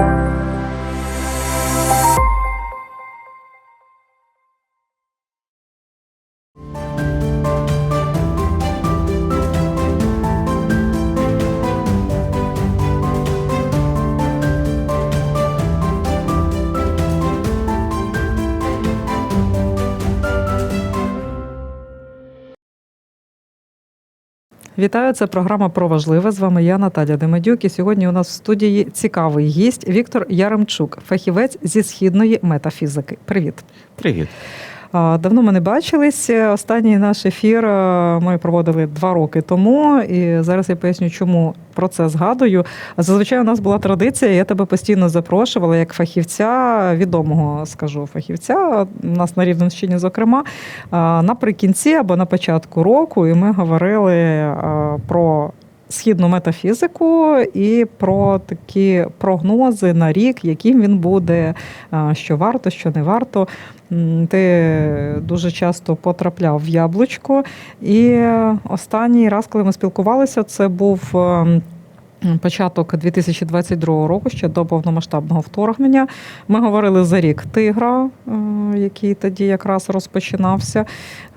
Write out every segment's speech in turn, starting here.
Thank you. Вітаю, це програма про важливе. З вами я Наталя Демедюк. І сьогодні у нас в студії цікавий гість Віктор Яремчук, фахівець зі східної метафізики. Привіт. Привіт. Давно ми не бачились. Останній наш ефір е, ми проводили два роки тому, і зараз я поясню, чому про це згадую. Зазвичай у нас була традиція. Я тебе постійно запрошувала як фахівця, відомого скажу фахівця. У нас на Рівненщині, зокрема, наприкінці або на початку року, і ми говорили про. Східну метафізику і про такі прогнози на рік, яким він буде, що варто, що не варто. Ти дуже часто потрапляв в яблучко. І останній раз, коли ми спілкувалися, це був. Початок 2022 року, ще до повномасштабного вторгнення. Ми говорили за рік тигра, е, який тоді якраз розпочинався.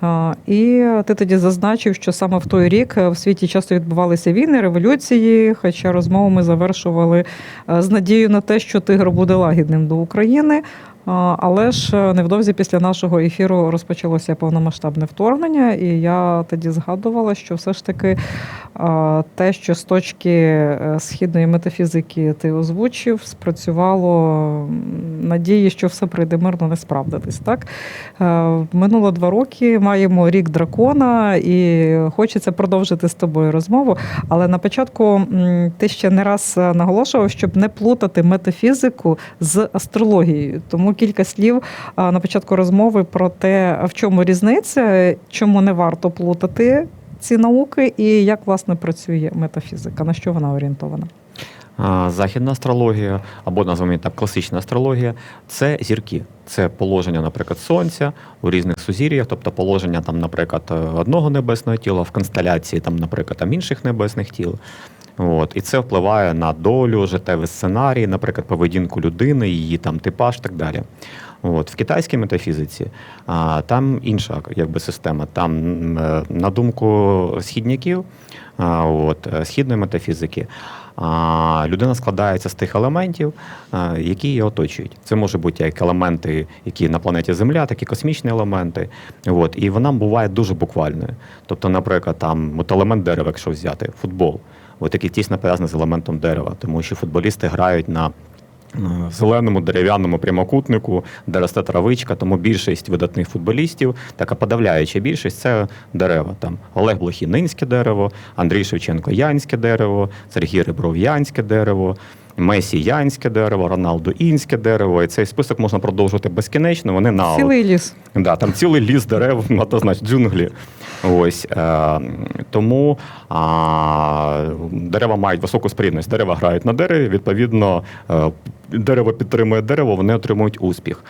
Е, І ти тоді зазначив, що саме в той рік в світі часто відбувалися війни, революції. Хоча розмову ми завершували е, з надією на те, що тигр буде лагідним до України. Але ж е, невдовзі після нашого ефіру розпочалося повномасштабне вторгнення, і я тоді згадувала, що все ж таки те, що з точки е, східної метафізики ти озвучив, спрацювало надії, що все прийде мирно не справдитись. Так Е, минуло два роки, маємо рік дракона, і хочеться продовжити з тобою розмову. Але на початку ти ще не раз наголошував, щоб не плутати метафізику з астрологією. Тому кілька слів на початку розмови про те, в чому різниця, чому не варто плутати ці науки, і як власне працює метафізика, на що вона орієнтована. Західна астрологія, або назвемо так класична астрологія, це зірки. Це положення, наприклад, сонця у різних сузір'ях, тобто положення там, наприклад, одного небесного тіла в констеляції, там, наприклад, там інших небесних тіл. От. І це впливає на долю, життєвий сценарій, наприклад, поведінку людини, її там типаж так далі. От. В китайській метафізиці а, там інша якби, система. Там, е, на думку східняків, а, от, е, східної метафізики, а, людина складається з тих елементів, а, які її оточують. Це може бути як елементи, які на планеті Земля, так і космічні елементи. От. І вона буває дуже буквальною. Тобто, наприклад, там от елемент дерева, якщо взяти, футбол, от який тісно пов'язаний з елементом дерева, тому що футболісти грають на е, Зеленому дерев'яному прямокутнику, де росте травичка, тому більшість видатних футболістів, така подавляюча більшість це дерева. Там Олег Блохінинське дерево, Андрій Шевченко Янське дерево, Сергій Ребров Янське дерево. Месі Янське дерево, Роналду Інське дерево. І цей список можна продовжувати безкінечно. Вони на Цілий ліс. Да, там цілий ліс дерев, однозначно, то значить джунглі. Ось е, тому а, дерева мають високу сприйність. Дерева грають на дереві. Відповідно, е, дерево підтримує дерево, вони отримують успіх.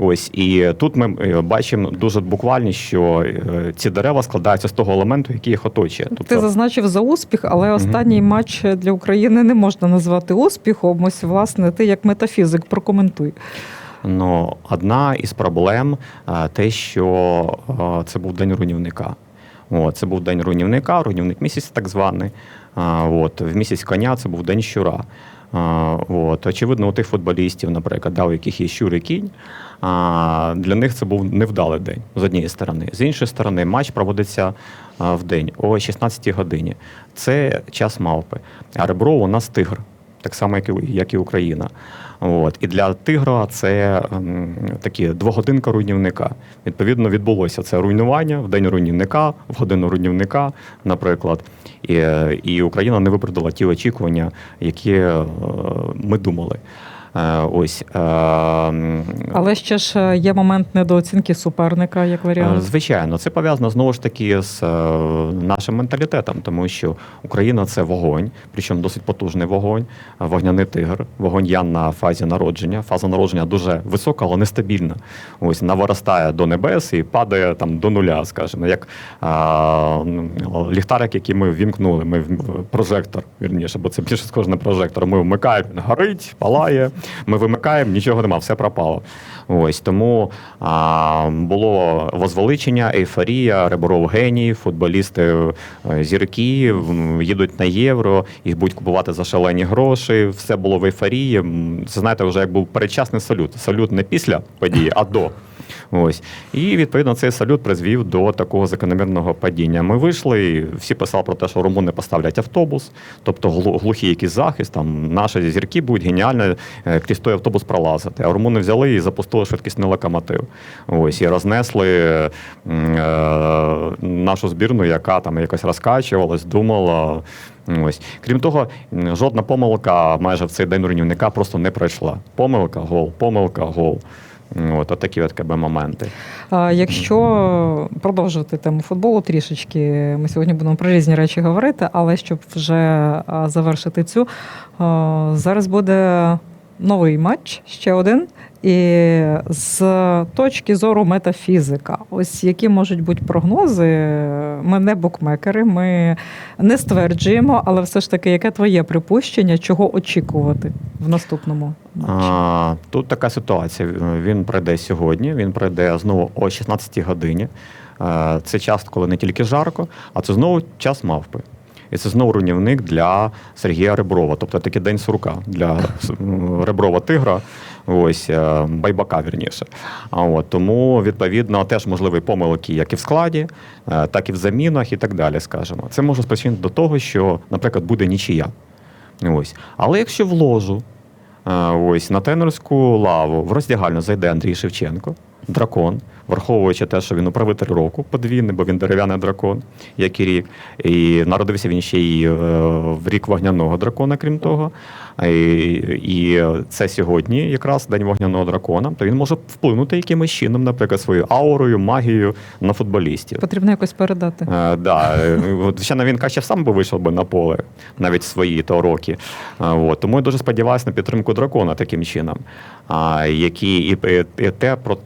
Ось і тут ми е, бачимо дуже буквально, що е, ці дерева складаються з того елементу, який їх оточує. Тобто Ти зазначив за успіх, але останній матч для України не можна назвати успіхом. Ось, власне, ти як метафізик прокоментуй. Ну, одна із проблем те, що це був день руйнівника. От, це був день руйнівника, руйнівник місяць так званий. От, в місяць коня це був день щура. А, от, очевидно, у тих футболістів, наприклад, да, у яких є щурий кінь, а, для них це був невдалий день з однієї сторони. З іншої сторони, матч проводиться в день о 16 годині. Це час мавпи. А ребро у нас тигр, так само, як і, як і Україна. От. І для тигра це ем, такі двогодинка руйнівника. Відповідно, відбулося це руйнування в день руйнівника, в годину руйнівника, наприклад. І, і Україна не виправдала ті очікування, які е, ми думали. Е, Ось е, Але ще ж е, є момент недооцінки суперника, як варіант. Звичайно, це пов'язано знову ж таки з нашим менталітетом, тому що Україна це вогонь, причому досить потужний вогонь, вогняний тигр, вогонь ян на фазі народження. Фаза народження дуже висока, але нестабільна. Ось вона виростає до небес і падає там до нуля, скажімо, як а, ліхтарик, який ми ввімкнули. Ми в- прожектор, вірніше, бо це більше схоже на прожектор. Ми вмикаємо, він горить, палає. Ми вимикаємо, нічого нема, все пропало. Ось тому а, було возвеличення, ейфорія, Реборов геній, футболісти е, зірки їдуть на євро, їх будуть купувати за шалені гроші. Все було в ейфорії. Це знаєте, вже як був передчасний салют. Салют не після події, а до. Ось і відповідно цей салют призвів до такого закономірного падіння. Ми вийшли, всі писали про те, що румуни поставлять автобус, тобто глухий якийсь захист. Там наші зірки будуть геніально е, крізь той автобус пролазити. А румуни взяли і запустили швидкісний локомотив. Ось і рознесли е, нашу збірну, яка там якось розкачувалась, думала. Ось крім того, жодна помилка майже в цей день руйнівника просто не пройшла. Помилка, гол, помилка, гол. От, от такі от якби, моменти. А Якщо продовжувати тему футболу трішечки, ми сьогодні будемо про різні речі говорити, але щоб вже завершити цю, зараз буде новий матч, ще один. І з точки зору метафізика, ось які можуть бути прогнози. Ми не букмекери, ми не стверджуємо, але все ж таки, яке твоє припущення, чого очікувати в наступному матчі? А, тут така ситуація. Він прийде сьогодні, він прийде знову о 16 годині. Це час, коли не тільки жарко, а це знову час мавпи. І це знову руйнівник для Сергія Реброва, тобто такий день сурка для Реброва тигра, ось е, байбака вірніше. А от тому відповідно теж можливі помилки як і в складі, е, так і в замінах, і так далі. Скажімо, це може спричинити до того, що, наприклад, буде нічия. Ось, але якщо в ложу Е, Ось на тренерську лаву в роздягальну зайде Андрій Шевченко, дракон, враховуючи те, що він управитель року подвійний, бо він дерев'яний дракон, як і рік. І народився він ще й е, в рік вогняного дракона, крім того. І, і це сьогодні якраз день вогняного дракона. То він може вплинути якимось чином, наприклад, своєю аурою, магією на футболістів. Потрібно якось передати. Е, да, е, звичайно, він краще сам би вийшов би на поле, навіть свої то роки. Е, От, тому я дуже сподіваюся на підтримку дракона таким чином. А, які, і, і, і те про.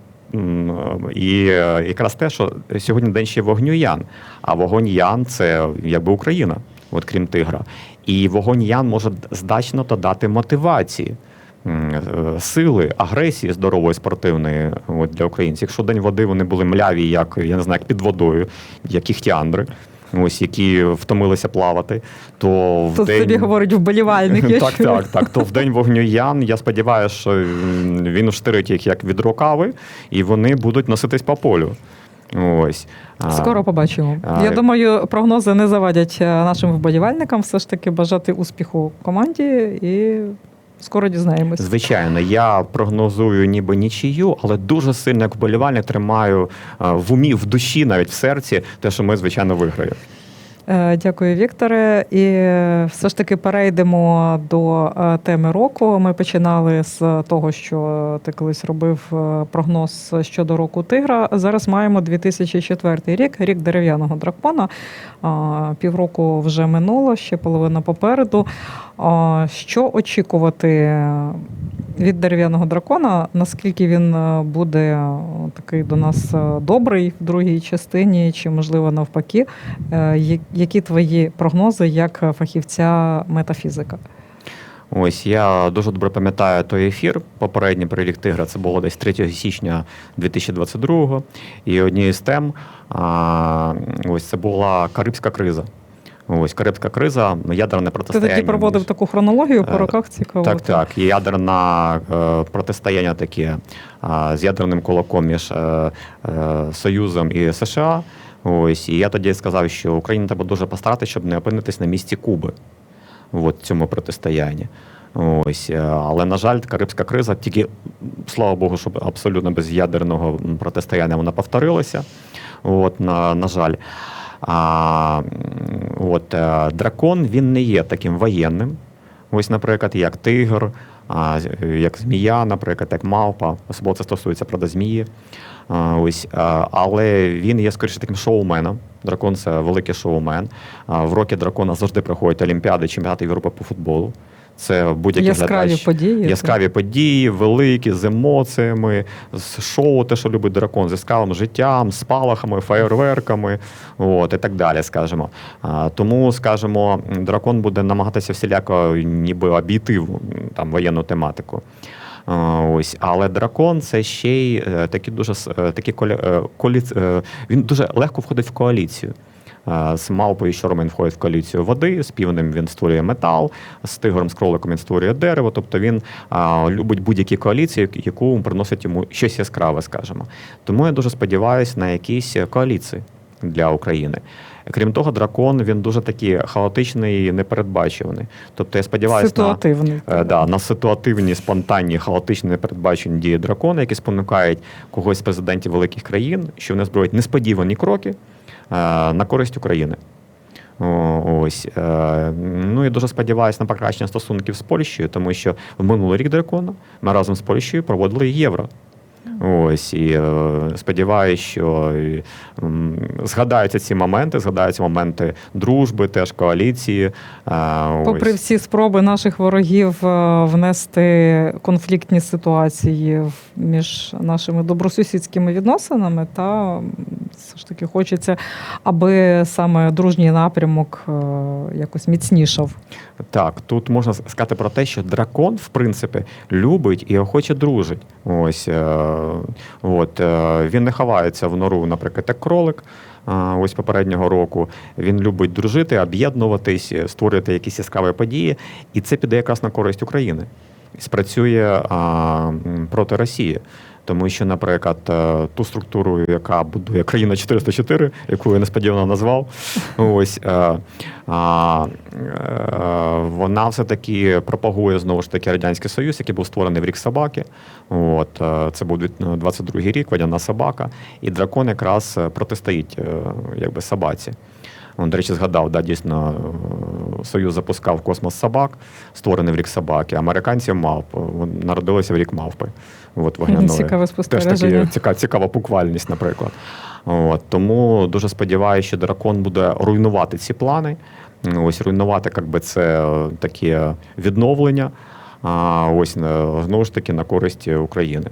І е, якраз те, що сьогодні день ще вогню Ян, а вогонь Ян це якби Україна, от крім тигра. І вогонь Ян може здачно то дати мотивації, е, сили, агресії здорової спортивної от, для українців. Якщо день води вони були мляві, як я не знаю, як під водою, як іхтіандри, ось які втомилися плавати, то в Тут день... тобі говорить вболівальник. я Так, так, так. То в день вогню Ян, я сподіваюся, що він уштирить їх як від рукави, і вони будуть носитись по полю. Ось. Скоро побачимо. а, Я думаю, прогнози не завадять е, нашим вболівальникам все ж таки бажати успіху команді і скоро дізнаємось. Звичайно, я прогнозую ніби нічию, але дуже сильно як вболівальник тримаю в умі, в душі, навіть в серці, те, що ми, звичайно, виграємо. Е, Дякую, Вікторе. І е, все ж таки перейдемо до е, теми року. Ми починали з того, що ти колись робив е, прогноз щодо року тигра. Зараз маємо 2004 рік, рік дерев'яного дракона. Півроку вже минуло, ще половина попереду. Що очікувати від дерев'яного дракона? Наскільки він е, буде е, такий до нас е, добрий в другій частині, чи можливо навпаки? Які твої прогнози як фахівця метафізика? Ось я дуже добре пам'ятаю той ефір. Попередній про рік тигра це було десь 3 січня 2022 І однією з тем ось це була Карибська криза. Ось Карибська криза, ядерне протистояння. Ти тоді проводив таку хронологію по Е, роках цікаво. Так, так. І ядерне протистояння таке з ядерним кулаком між е, е, Союзом і США. Ось, і я тоді сказав, що Україні треба дуже постаратися, щоб не опинитись на місці Куби в цьому протистоянні. Ось, але на жаль, Карибська криза тільки слава Богу, щоб абсолютно без ядерного протистояння вона повторилася. От, на, на жаль. А, от, е, дракон він не є таким воєнним. Ось, наприклад, як тигр, як змія, наприклад, як мавпа. Особливо це стосується правда змії. Ось, а, але він є скоріше таким шоуменом. Дракон це великий шоумен. В роки дракона завжди проходять Олімпіади, чемпіонати Європи по футболу. Це будь-який Яскраві глядач. події. Яскраві події, великі, з емоціями, з шоу, те, що любить дракон, з яскравим життям, спалахами, фейерверками, от, і так далі, скажімо. А, тому, скажімо, дракон буде намагатися всіляко ніби обійти там, воєнну тематику. А, Ось, але дракон це ще й е, такі дуже е, такі колі, е, колі, він дуже легко входить в коаліцію. Е, З мавпою він входить в коаліцію води, з півнем він створює метал, з тигром, з кроликом він створює дерево. Тобто він а, любить будь-які коаліції, яку приносить йому щось яскраве, скажімо. Тому я дуже сподіваюся на якісь коаліції для України. Крім того, дракон він дуже такий хаотичний і непередбачуваний. Тобто я сподіваюся на. Е, Да, на ситуативні, спонтанні, хаотичні, непередбачені дії дракона, які спонукають когось з президентів великих країн, що вони зброють несподівані кроки е, на користь України. Ось е, ну і дуже сподіваюся на покращення стосунків з Польщею, тому що в минулий рік дракона ми разом з Польщею проводили євро. Ось і е, сподіваюся, що е, згадаються ці моменти, згадаються моменти дружби, теж коаліції. е, Попри всі спроби наших ворогів е, внести конфліктні ситуації між нашими добросусідськими відносинами, та все ж таки хочеться, аби саме дружній напрямок е, якось міцнішав. Так, тут можна сказати про те, що дракон, в принципі, любить і охоче дружить. Ось е, от, е, він не ховається в нору, наприклад, як кролик. Ось попереднього року він любить дружити, об'єднуватись, створювати якісь яскраві події, і це піде якраз на користь України. Спрацює а, проти Росії. Тому що, наприклад, е, ту структуру, яка будує країна 404, яку я несподівано назвав, ось е, а, е, вона все-таки пропагує знову ж таки Радянський Союз, який був створений в рік собаки. От, це був 22-й рік, водяна собака, і дракон якраз протистоїть якби, собаці. Он, до речі, згадав, да, дійсно, Союз запускав космос собак, створений в рік собаки. Американці мавп, народилися в рік мавпи. От, вогняної. Цікаве Теж таки спостереження. цікава, буквальність, наприклад. От, тому дуже сподіваюся, що дракон буде руйнувати ці плани. Ось руйнувати, як би це таке відновлення. А ось знову ж таки на користь України.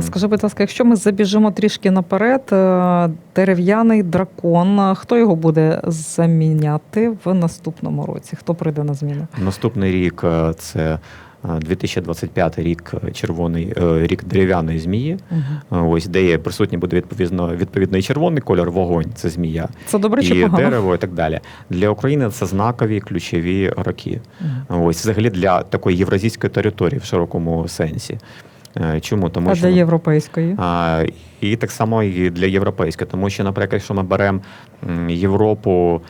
Скажи, будь ласка, якщо ми забіжимо трішки наперед, е, дерев'яний дракон, хто його буде заміняти в наступному році? Хто прийде на зміну? Наступний рік е, це 2025 рік, е, червоний е, рік дерев'яної змії. Е, Ось де є присутній буде відповідно відповідний червоний кольор, вогонь це змія, Це добре чи і погано? дерево, і так далі. Для України це знакові ключові роки. Мгм. Ось взагалі для такої євразійської території в широкому сенсі. Е, Чому? Тому А що для європейської? а, і так само і для європейської, тому що, наприклад, якщо ми беремо Європу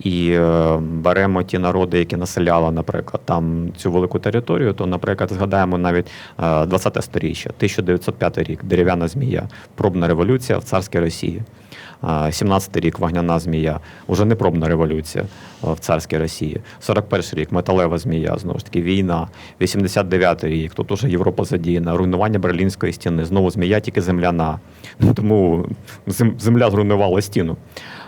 і е, беремо ті народи, які населяли, наприклад, там цю велику територію, то, наприклад, згадаємо навіть е, 20-те сторіччя, 1905 рік, дерев'яна змія, пробна революція в царській Росії. 17-й рік вогняна змія, уже не пробна революція е, в царській Росії. 41-й рік металева змія, знову ж таки, війна. 89-й рік, тут уже Європа задіяна, руйнування Берлінської стіни, знову змія, тільки земляна. Тому земля зруйнувала стіну.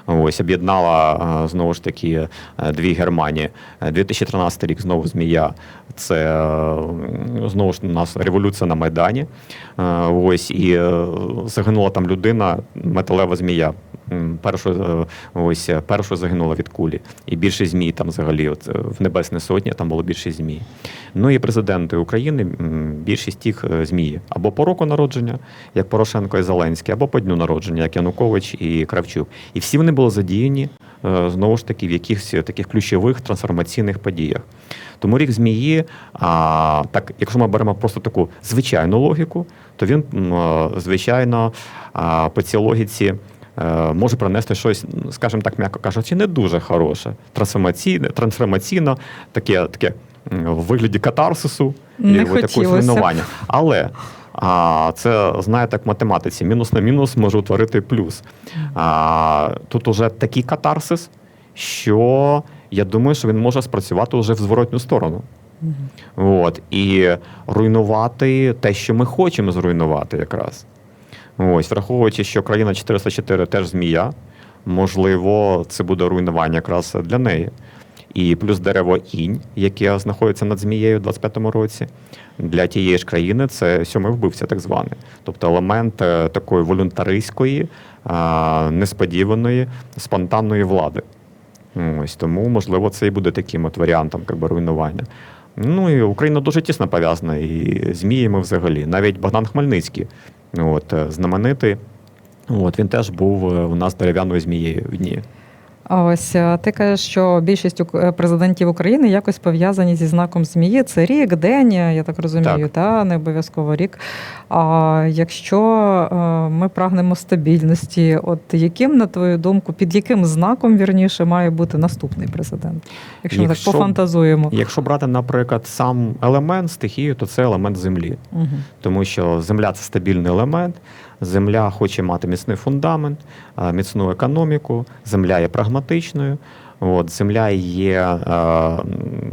Ось об'єднала е, знову ж таки е, дві Германії. Е, 2013 рік знову змія. Це е, знову ж у нас революція на Майдані. Е, Ось і е, загинула там людина, металева змія. Першу, е, ось е, першу загинула від кулі. І більше змій там взагалі от, е, в Небесній Сотні там було більше змій. Ну і президенти України більшість е, змії або по року народження, як Порошенко і Зеленський, або по дню народження, як Янукович і Кравчук. І всі вони були задіяні знову ж таки в якихось таких ключових трансформаційних подіях. Тому рік змії, а, так, якщо ми беремо просто таку звичайну логіку, то він, звичайно, по цій логіці. Е, Може принести щось, скажімо так, м'яко кажучи, не дуже хороше, трансформаційне, трансформаційно, таке, таке в вигляді катарсису Не і такого хотілося. руйнування. Але а, це знаєте, як в математиці: мінус на мінус може утворити плюс. А, тут уже такий катарсис, що я думаю, що він може спрацювати вже в зворотню сторону. От, і руйнувати те, що ми хочемо зруйнувати якраз. Ось, враховуючи, що країна 404 теж змія, можливо, це буде руйнування якраз для неї. І плюс дерево інь, яке знаходиться над змією у 25-му році, для тієї ж країни це сьомий вбивця, так званий. Тобто елемент е, такої волюнтаристської, несподіваної, спонтанної влади. Ось тому, можливо, це і буде таким от варіантом як би, руйнування. Ну і Україна дуже тісно пов'язана і зміями взагалі. Навіть Богдан Хмельницький, от, е, знаменитий, от, він теж був е, у нас дерев'яною змією в дні. А ось е, ти кажеш, що більшість е, президентів України якось пов'язані зі знаком змії. Це рік, день, е, я так розумію, Так. та не обов'язково рік. А якщо ми прагнемо стабільності, от яким, на твою думку, під яким знаком вірніше має бути наступний президент? Якщо, ми так пофантазуємо. Якщо брати, наприклад, сам елемент стихію, то це елемент землі. Угу. Тому що земля це стабільний елемент, земля хоче мати міцний фундамент, міцну економіку, земля є прагматичною. От, земля є, е,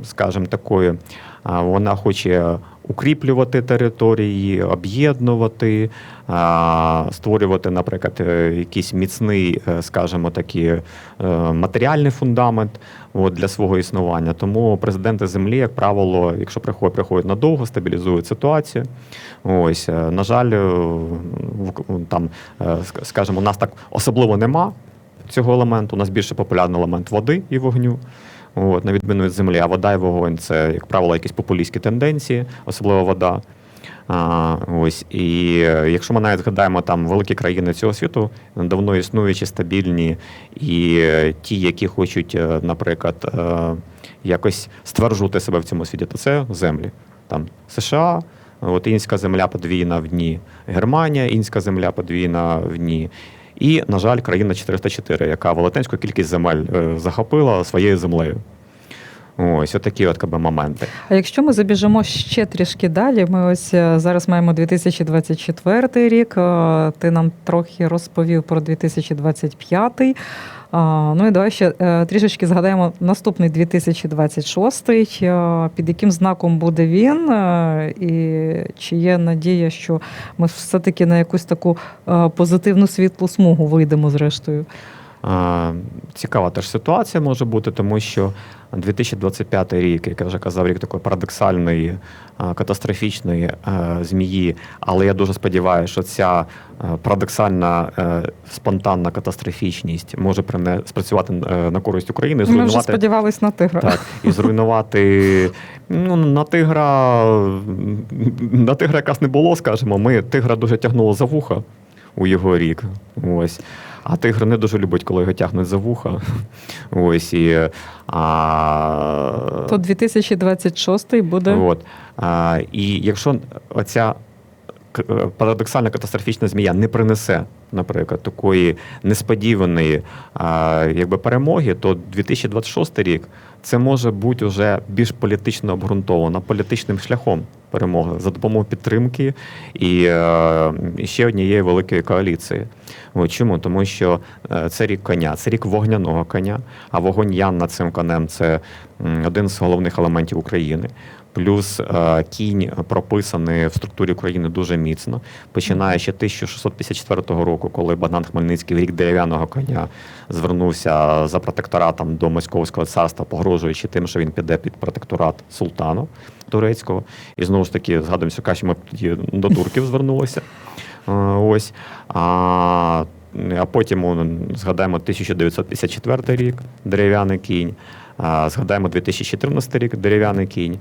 скажімо, такою, вона хоче укріплювати території, об'єднувати, створювати, наприклад, е, якийсь міцний, е, скажімо, такий е, матеріальний фундамент от, для свого існування. Тому президенти землі, як правило, якщо приходять, приходять надовго, стабілізують ситуацію. Ось, е, на жаль, е, там, е, скажімо, у нас так особливо нема цього елементу. У нас більше популярний елемент води і вогню. От, на відміну від землі, а вода і вогонь це, як правило, якісь популістські тенденції, особливо вода. А, ось і е, якщо ми навіть згадаємо там великі країни цього світу, давно існуючі, стабільні, і е, ті, які хочуть, е, наприклад, якось стверджувати себе в цьому світі, то це землі. Там США, от інська земля подвійна в дні, Германія, інська земля подвійна в дні. І, на жаль, країна 404, яка велетенську кількість земель захопила своєю землею. Ось отакі от якби, моменти. А якщо ми забіжимо ще трішки далі, ми ось е, зараз маємо 2024 рік. е, Ти нам трохи розповів про 2025. А, Ну і давай ще е, трішечки згадаємо наступний 2026, е, під яким знаком буде він, е, і чи є надія, що ми все-таки на якусь таку е, позитивну світлу смугу вийдемо зрештою. Цікава теж ситуація може бути, тому що 2025 рік, як я вже казав, рік такої парадоксальної, катастрофічної е, змії. Але я дуже сподіваюся, що ця е, парадоксальна, е, спонтанна катастрофічність може спрацювати на користь України, Ми вже зруйнувати сподівались на тигра. так, і зруйнувати ну, на тигра. На тигра якраз не було, скажімо. Ми тигра дуже тягнуло за вуха у його рік. Ось. А тигр не дуже любить, коли його тягнуть за вуха. Ось і. А, То 2026 буде. От. А, і якщо оця е, парадоксальна катастрофічна змія не принесе, наприклад, такої несподіваної а, якби, перемоги, то 2026 рік це може бути вже більш політично обґрунтовано, політичним шляхом перемоги за допомогою підтримки і е, і ще однієї великої коаліції. От чому? Тому що е, це рік коня, це рік вогняного коня, а вогонь Ян над цим конем це один з головних елементів України. Плюс е, кінь прописаний в структурі України дуже міцно, починаючи 1654 року, коли Богдан Хмельницький в рік дерев'яного коня звернувся за протекторатом до Московського царства, погрожуючи тим, що він піде під протекторат султану турецького. І знову ж таки згадуємо, що ми до турків звернулися. Е, Ось. А, потім згадаємо 1954 рік, дерев'яний кінь. Згадаємо 2014 рік дерев'яний кінь.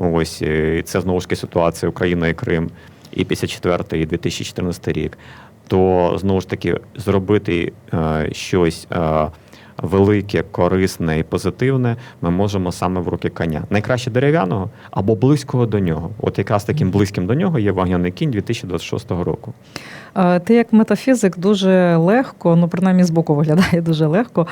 Ось і це знову ж таки ситуація Україна і Крим, і 54 і 2014 рік. То знову ж таки зробити е, щось е, велике, корисне і позитивне ми можемо саме в руки коня. Найкраще дерев'яного або близького до нього. От якраз таким близьким до нього є вогняний кінь 2026 року. Е, Ти як метафізик дуже легко, ну принаймні збоку виглядає дуже легко,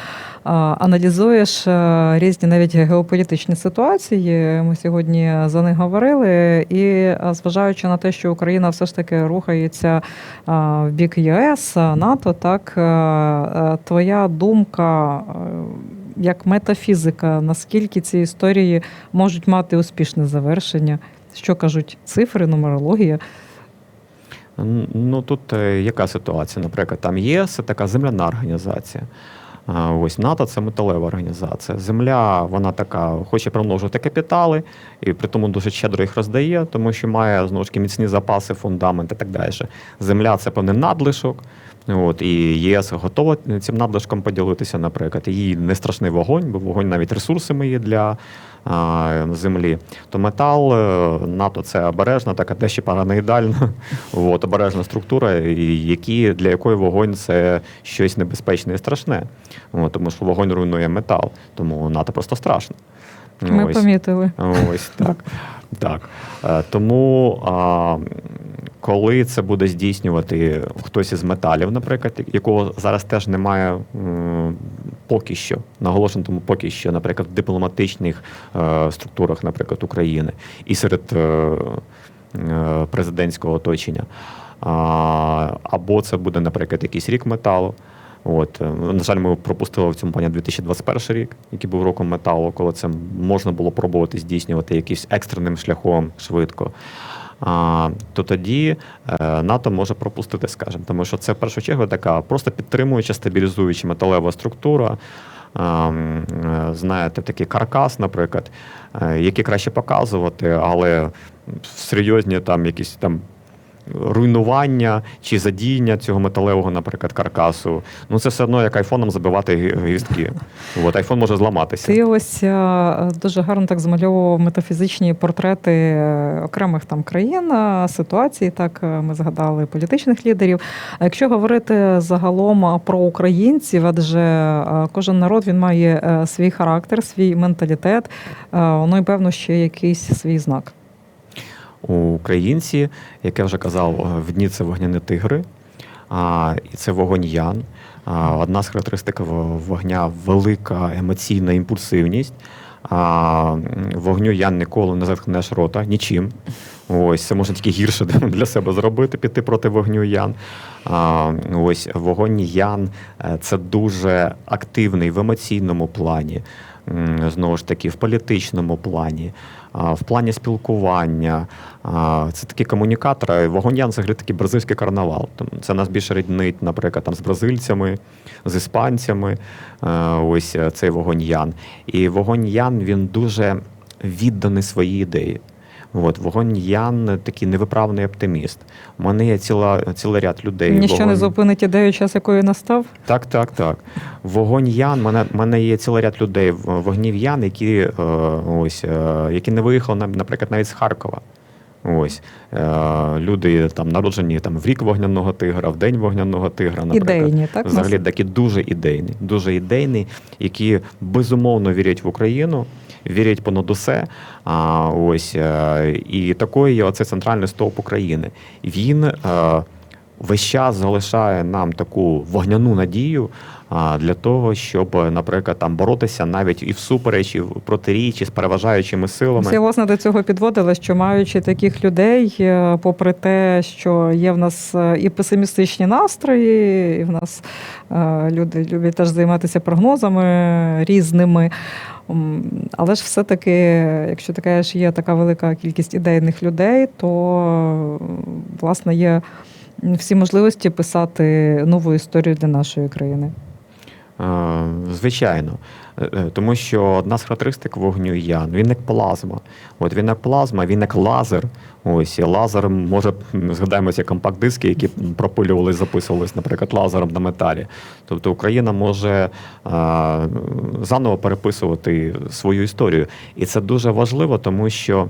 аналізуєш е, різні навіть геополітичні ситуації. Ми сьогодні за них говорили. І е, зважаючи на те, що Україна все ж таки рухається в бік ЄС, НАТО, так е, е, твоя думка. Е, як метафізика, наскільки ці історії можуть мати успішне завершення? Що кажуть цифри, нумерологія? Ну тут е, яка ситуація? Наприклад, там це така земляна організація. Ось НАТО це металева організація. Земля, вона така хоче примножувати капітали, і при тому дуже щедро їх роздає, тому що має знову ж таки міцні запаси, фундамент і так далі. Земля це певний надлишок. От, і ЄС готова цим надлишком поділитися, наприклад. Їй не страшний вогонь, бо вогонь навіть ресурсами є для а, землі. То метал е, НАТО це обережна, така дещо параноїдальна, от, обережна структура, які, для якої вогонь це щось небезпечне і страшне. От, тому що вогонь руйнує метал, тому НАТО просто страшно. Ми Ось. помітили. Ось так. так. Е, Тому а, коли це буде здійснювати хтось із металів, наприклад, якого зараз теж немає поки що, наголошено тому поки що, наприклад, в дипломатичних е, структурах, наприклад, України і серед е, е, президентського оточення. Або це буде, наприклад, якийсь рік металу. От, на жаль, ми пропустили в цьому плані 2021 рік, який був роком металу, коли це можна було пробувати здійснювати якимось екстреним шляхом швидко. То тоді е, НАТО може пропустити, скажімо, тому що це в першу чергу така просто підтримуюча, стабілізуюча металева структура. е, Знаєте, такий каркас, наприклад, е, який краще показувати, але серйозні там якісь там руйнування чи задіяння цього металевого, наприклад, каркасу. Ну це все одно як айфоном забивати гвіздки. От айфон може зламатися. Ти ось е, дуже гарно так змальовував метафізичні портрети е, окремих там країн, е, ситуацій. Так ми згадали політичних лідерів. А якщо говорити загалом про українців, адже кожен народ він має свій характер, свій менталітет, е, ну і певно ще якийсь свій знак. Українці, як я вже казав, в дні це вогняні тигри, а, і це вогонь Ян. А, одна з характеристик вогня велика емоційна імпульсивність. А, вогню Ян ніколи не заткнеш рота нічим. Ось це можна тільки гірше для себе зробити, піти проти вогню Ян. А, ось вогонь Ян е, це дуже активний в емоційному плані, знову ж таки, в політичному плані, в плані спілкування. Це такі комунікатори. Вогоньян, це такий бразильський карнавал. Це нас більше ріднить, наприклад, там з бразильцями, з іспанцями. Ось е, цей вогоньян. І вогоньян він дуже відданий своїй ідеї. От, вогонь Ян такий невиправний оптиміст. У мене є ціла, цілий ряд людей. Ніщо не зупинить ідею, час якої настав. так, так, так. Вогонь Ян. Мене мене є цілий ряд людей вогнів Ян, які е, ось е, які не виїхали, на- наприклад, навіть з Харкова. Ось е, люди там народжені там в рік вогняного тигра, в день вогняного тигра, наприклад. Ідейні, так? Взагалі такі дуже ідейні, дуже ідейні, які безумовно вірять в Україну, вірять понад усе. А, ось, е, і такою є оце центральний стовп України. Він е, весь час залишає нам таку вогняну надію а, для того, щоб, наприклад, там боротися навіть і всупереч, і в протиріччі з переважаючими силами. Я власне до цього підводила, що маючи таких людей, е, попри те, що є в нас і песимістичні настрої, і в нас люди люблять теж займатися прогнозами різними. Але ж все-таки, якщо ти кажеш, є така велика кількість ідейних людей, то власне є всі можливості писати нову історію для нашої країни. Звичайно, Е, е, тому що одна з характеристик вогню Ян, він як плазма. От він як плазма, він як лазер. Ось і лазер може м, згадаємо ці компакт-диски, які м, пропилювались, записувались, наприклад, лазером на металі. Тобто Україна може е, заново переписувати свою історію. І це дуже важливо, тому що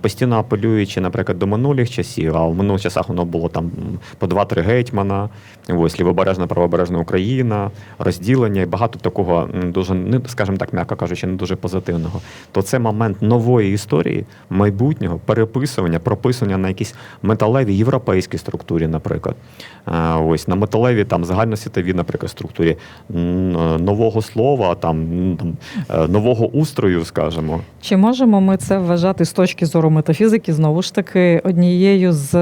постійно апелюючи, наприклад, до минулих часів, а в минулих часах воно було там по два-три гетьмана, ось лівобережна, правобережна Україна, розділення і багато такого дуже, не скажімо так, м'яко кажучи, не дуже позитивного. То це момент нової історії, майбутнього, переписування, прописування на якійсь металевій європейській структурі, наприклад. Е, Ось на металевій там загальносвітовій, наприклад, структурі е, нового слова, там, там е, нового устрою, скажімо. Чи можемо ми це вважати з точки зору метафізики знову ж таки однією з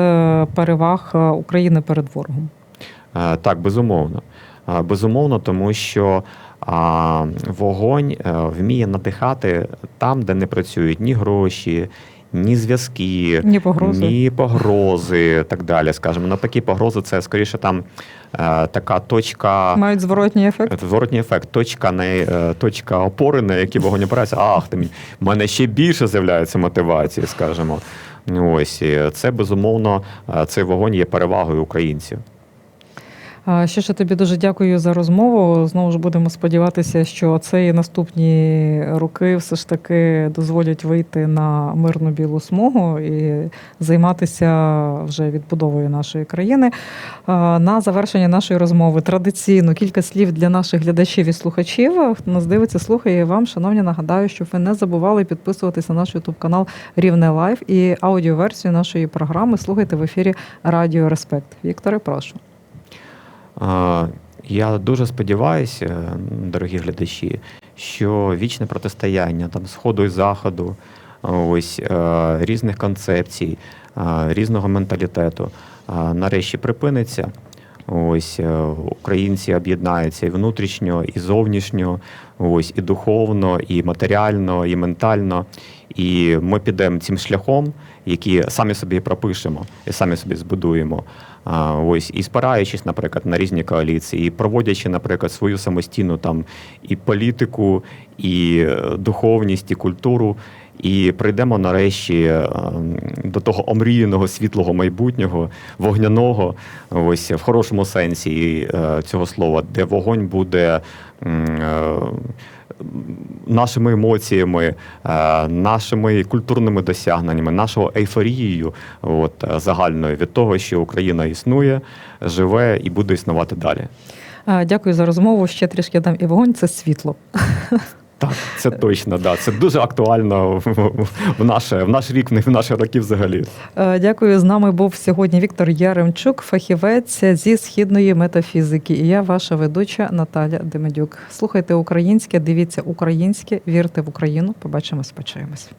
переваг України перед ворогом? Так, безумовно. Безумовно, тому що А вогонь вміє надихати там, де не працюють ні гроші, ні зв'язки, Ні погрози. ні погрози, так далі. Скажімо, на такі погрози це скоріше там е, така точка. Мають зворотній ефект. Зворотній ефект, точка не е, точка опори, на якій вогонь опирається. Ах, ти в мене ще більше з'являється мотивації, скажімо. Ось це безумовно, е, цей вогонь є перевагою українців. Ще ще тобі дуже дякую за розмову. Знову ж будемо сподіватися, що це наступні роки все ж таки дозволять вийти на мирну білу смугу і займатися вже відбудовою нашої країни. На завершення нашої розмови традиційно кілька слів для наших глядачів і слухачів. Хто нас дивиться, слухає вам, шановні, нагадаю, щоб ви не забували підписуватися на наш ютуб канал Рівне Лайф і аудіоверсію нашої програми слухайте в ефірі Радіо Респект. Вікторе, прошу. Я дуже сподіваюся, дорогі глядачі, що вічне протистояння там сходу і заходу, ось е, різних концепцій, е, різного менталітету е, нарешті припиниться. Ось е, українці об'єднаються і внутрішньо, і зовнішньо, ось і духовно, і матеріально, і ментально. І ми підемо цим шляхом, який самі собі пропишемо і самі собі збудуємо. Ось і спираючись, наприклад, на різні коаліції, і проводячи, наприклад, свою самостійну там і політику, і е, духовність, і культуру. І прийдемо нарешті е, до того омріяного світлого майбутнього, вогняного, ось в хорошому сенсі е, цього слова, де вогонь буде е, нашими емоціями, нашими культурними досягненнями, нашою ейфорією, от загальною від того, що Україна існує, живе і буде існувати далі. Дякую за розмову. Ще трішки дам і вогонь це світло. Так, це точно, да. Це дуже актуально в, наше, в наш рік, в наші роки взагалі. Е, Дякую. З нами був сьогодні Віктор Яремчук, фахівець зі східної метафізики. І я ваша ведуча Наталя Демедюк. Слухайте українське, дивіться українське, вірте в Україну. Побачимось, почуємось.